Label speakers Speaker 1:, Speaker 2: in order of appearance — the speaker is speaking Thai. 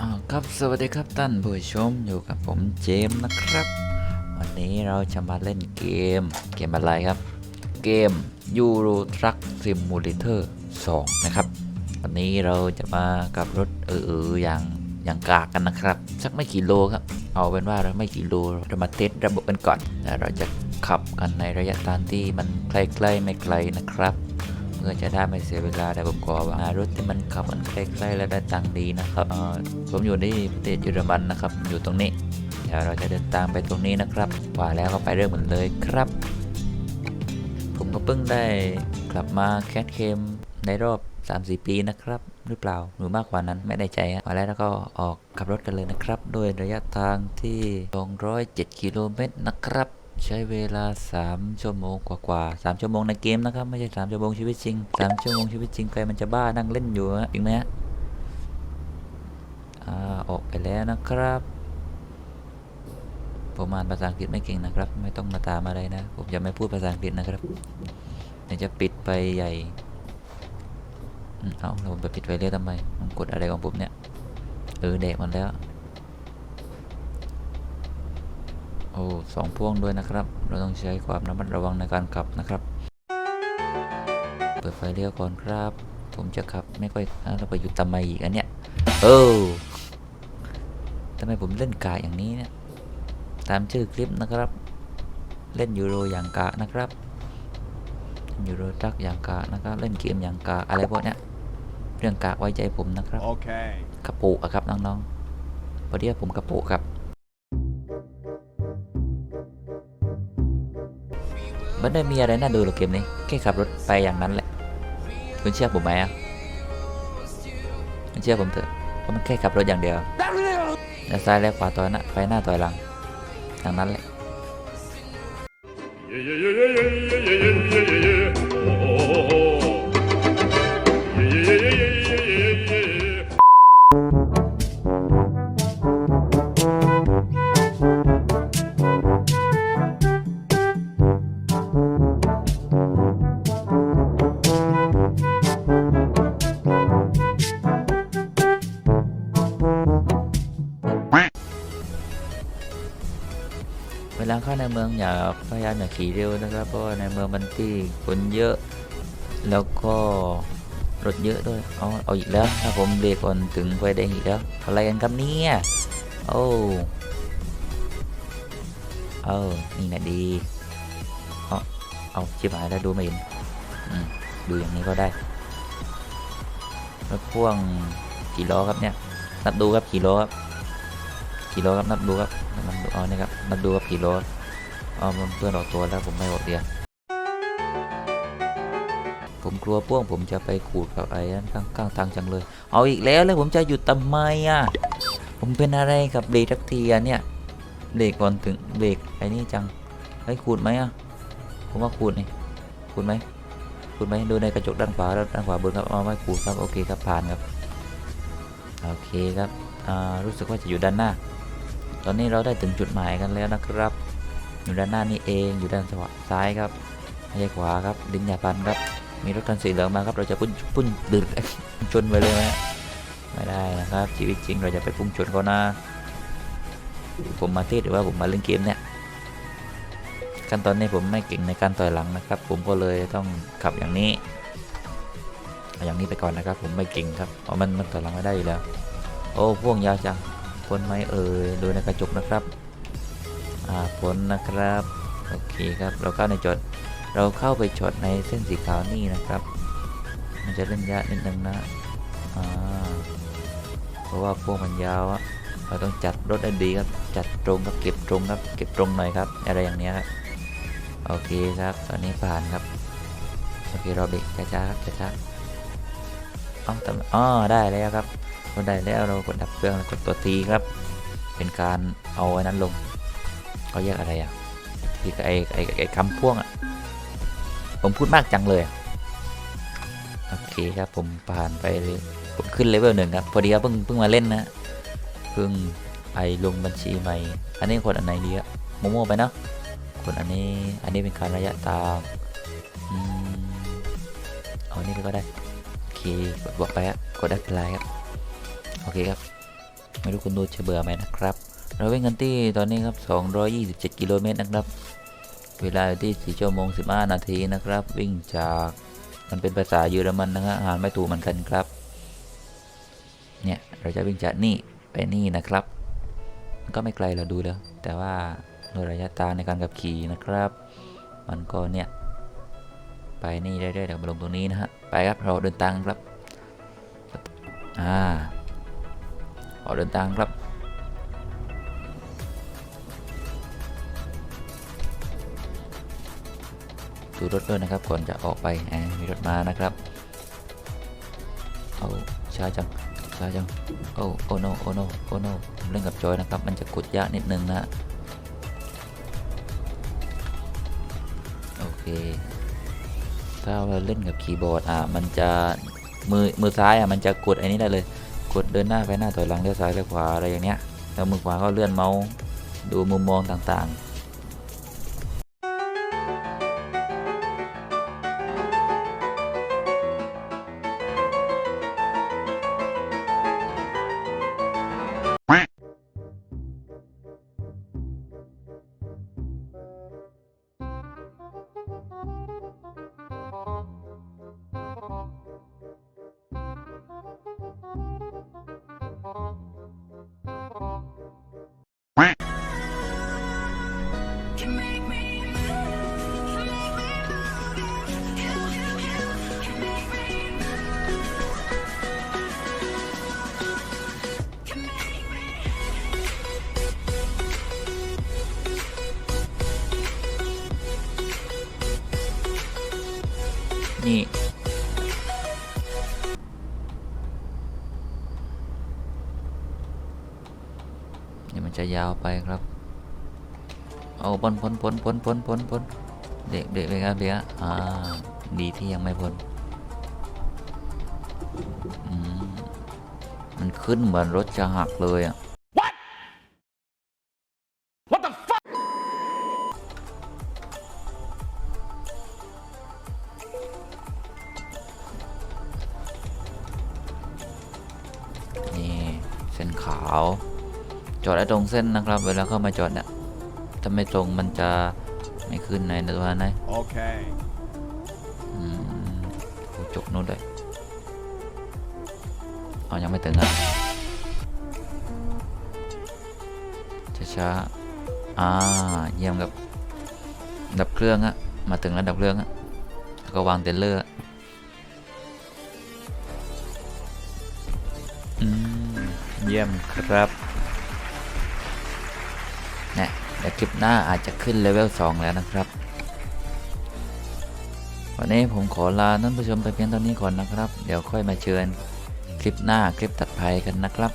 Speaker 1: อ่าครับสวัสดีครับท่านผู้ชมอยู่กับผมเจมส์นะครับ วันนี้เราจะมาเล่นเกมเกมอะไรครับ เกม Euro Truck Simulator 2 นะครับ วันนี้เราจะมากับรถเออๆอย่างอย่างกากกันนะครับ สักไม่กี่โลครับ เอาเป็นว่าเราไม่กี่โลเรามาเทสระบบกันก่อนแล้วเราจะขับกันในระยะทางที่มันใกล้ๆไม่ไกลนะครับ เพื่อจะได้ไม่เสียเวลาแต่ผมขอหารถที่มันขับมันใกล้ๆและได้ตังค์ดีนะครับผมอยู่ที่ประเทศเยอรมันนะครับ อยู่ตรงนี้เดี๋ยวเราจะเดินทางไปตรงนี้นะครับว่าแล้วก็ไปเริ่มกันเลยครับ ผมก็เพิ่งได้กลับมาแคสเคมในรอบ 3-4 ปีนะครับหรือเปล่าหรือมากกว่านั้นไม่ได้ใจฮะมาแล้วแล้วก็ออกขับรถกันเลยนะครับโดยระยะทางที่ 207 กิโลเมตรนะครับ ใช้เวลา 3 ชั่วโมงกว่าๆ3ชั่วโมงในเกมนะครับ ไม่ใช่ 3 ชั่วโมงชีวิตจริง 3 ชั่วโมงชีวิตจริงใครมันจะบ้านั่งเล่นอยู่ฮะจริงไหมฮะอ่าออกไปแล้วนะครับ ผมอ่านภาษาอังกฤษไม่เก่งนะครับ ไม่ต้องมาตามอะไรนะ ผมจะไม่พูดภาษาอังกฤษนะครับเดี๋ยวจะปิดไปใหญ่อืมเอาผมไปปิดไฟเรียทำไมผมกดอะไรของผมเนี่ย เออเด็กมันแล้ว โอ้สองพ่วงด้วยนะครับ เราต้องใช้ความระมัดระวังในการขับนะครับ เปิดไฟเลี้ยวก่อนครับ ผมจะขับไม่ค่อยอะเราไปอยู่ทำไมอีกอันเนี้ยเออทำไมผมเล่นกาอย่างนี้เนี่ยตามชื่อคลิปนะครับ เล่นยูโรอย่างกะนะครับยูโรทักอย่างกะนะครับ เล่นเกมอย่างกะอะไรพวกเนี้ยเรื่องกะไว้ใจผมนะครับ
Speaker 2: Okay.
Speaker 1: กระปุกอะครับน้องๆพอดีว่าผมกระปุกครับ มันไม่มีอะไรน่าดูหรอกเกมนี้แค่ขับรถไปอย่างนั้นแหละ คุณเชื่อผมไหมอะคุณเชื่อผมเถอะเพราะมันแค่ขับรถอย่างเดียวแล้ซ้ายแล้วขวาต่อยหน้าไปหน้าต่อยหลังอย่างนั้นแหละ
Speaker 2: โอ้
Speaker 1: เวลาเข้าในเมืองอย่าพยายามอย่าขี่เร็วนะครับ เพราะว่าในเมืองมันที่คนเยอะ แล้วก็รถเยอะด้วย เอาเอาอีกแล้วถ้าผมเบรกก่อนถึงไฟแดงอีกแล้วอะไรกันครับเนี่ยโอ้เออนี่นะดีเอาเอาชิบหายแล้วดูไม่เห็นดูอย่างนี้ก็ได้รถพ่วงกี่ล้อครับเนี่ยนับดูครับกี่ล้อครับ กิโลครับนับดูครับนับดูอ๋อนี่ครับนับดูครับกิโลอ๋อมันเพื่อนออกตัวแล้วผมไม่ออกเดียวผมกลัวพ่วงผมจะไปขูดกับไอ้นั้นข้างข้างทางจังเลย เอาอีกแล้วแล้วผมจะหยุดทำไมอะผมเป็นอะไรกับเบรกทักทีอะเนี่ยเบรกก่อนถึงเบรกไอ้นี่จังไอ้ขูดไหมอะผมว่าขูดนี่ขูดไหมขูดไหมดูในกระจกด้านขวาแล้วด้านขวาบนครับเอ๋อไม่ขูดครับโอเคครับผ่านครับโอเคครับอ่ารู้สึกว่าจะอยู่ด้านหน้า ตอนนี้เราได้ถึงจุดหมายกันแล้วนะครับ อยู่ด้านหน้านี่เองอยู่ด้านซ้ายครับไม่ใช่ขวาครับดินยาพันครับ มีรถคันสีเหลืองมาครับ เราจะพุ่งพุ่งดึกชนไปเลยไหมไม่ได้นะครับ ชีวิตจริงเราจะไปพุ่งชนเขานะผมมาเทศหรือว่าผมมาเล่นเกมเนี่ยขั้นตอนนี้ผมไม่เก่งในการต่อยหลังนะครับ ผมก็เลยต้องขับอย่างนี้อาอย่างนี้ไปก่อนนะครับ ผมไม่เก่งครับเพราะมันมันต่อยหลังไม่ได้อยู่แล้ว โอ้พ่วงยาวจัง พ้นไหมเอ่ยดูในกระจกนะครับอ่าพ้นนะครับโอเคครับเราเข้าในจดเราเข้าไปจดในเส้นสีขาวนี่นะครับ มันจะเล่นยากนิดนึงนะอ่าเพราะว่าพวกมันยาวอะเราต้องจัดรถได้ดีครับจัดตรงครับเก็บตรงครับเก็บตรงหน่อยครับอะไรอย่างเนี้ยครับโอเคครับตอนนี้ผ่านครับโอเคเราเบรกช้าๆครับช้าๆอ้าทำอ๋อได้แล้วครับ เราได้แล้วเรากดดับเครื่องกดตัวทีครับ เป็นการเอาอ้นั้นลงเขาเรียกอะไรอะที่ไอไอไอคำพ่วงอะผมพูดมากจังเลยโอเคครับผมผ่านไปเลยผมขึ้นเลเวลหนึ่งครับพอดีครับเพิ่งเพิ่งมาเล่นนะเพิ่งไอลงบัญชีใหม่ อันนี้คนอันไหนดีอะโมโม่ไปเนาะคนอันนี้อันนี้เป็นการระยะตามอืมเอาอันนี้ไปก็ได้โอเคกดบวกไปอะกดได้เป็นไรครับ โอเคครับ ไม่รู้คุณดูจะเบื่อไหมนะครับ เราวิ่งกันที่ตอนนี้ครับ 227 กิโลเมตรนะครับ เวลาที่4ชั่วโมง 15 นาทีนะครับ วิ่งจากมันเป็นภาษาเยอรมันนะฮะอ่านไม่ถูกเหมือนกันครับ เนี่ยเราจะวิ่งจากนี่ไปนี่นะครับ มันก็ไม่ไกลเราดูแล้ว แต่ว่าด้วยระยะทางในการขับขี่นะครับ มันก็เนี่ยไปนี่ได้ๆเดี๋ยวมาลงตรงนี้นะฮะ ไปครับเราเดินทางครับ อ่า ออกเดินทางครับดูรถด้วยนะครับก่อนจะออกไปมีรถมานะครับเอาช้าจังช้าจังโอ้โอ้โนโอ้โนโอ้โนเล่นกับจอยนะครับ มันจะกดยากนิดนึงนะโอเคถ้าเราเล่นกับคีย์บอร์ดอะมันจะมือมือซ้ายอะมันจะกดไอ้นี้ได้เลย กดเดินหน้าไปหน้าถอยหลังเลี้ยวซ้ายเลี้ยวขวาอะไรอย่างเนี้ยแล้วมือขวาก็เลื่อนเมาส์ดูมุมมองต่าง นี่ นี่มันจะยาวไปครับ เอาพ้นพ้นพ้นพ้นพ้นพ้นพ้นเด็กเด็กเลยครับเด็กอ่า ดีที่ยังไม่พ้นมมันขึ้นเหมือนรถจะหักเลยอะ เส้นขาว จอดได้ตรงเส้นนะครับ เวลาเข้ามาจอดเนี่ยถ้าไม่ตรงมันจะไม่ขึ้นในตัวนะ
Speaker 2: Okay.
Speaker 1: อืมโอ้จกนู่นเลยเอายังไม่ถึงอะช้าๆอ่า เยี่ยมกับดับเครื่องอะมาถึงแล้วดับเครื่องอะแล้วก็วางเทนเลอร์ เยี่ยมครับนะเดี๋ยวคลิปหน้าอาจจะขึ้นเลเวล 2 แล้วนะครับ วันนี้ผมขอลาท่านผู้ชมไปเพียงเท่านี้ก่อนนะครับ เดี๋ยวค่อยมาเชิญคลิปหน้าคลิปตัดภัยกันนะครับ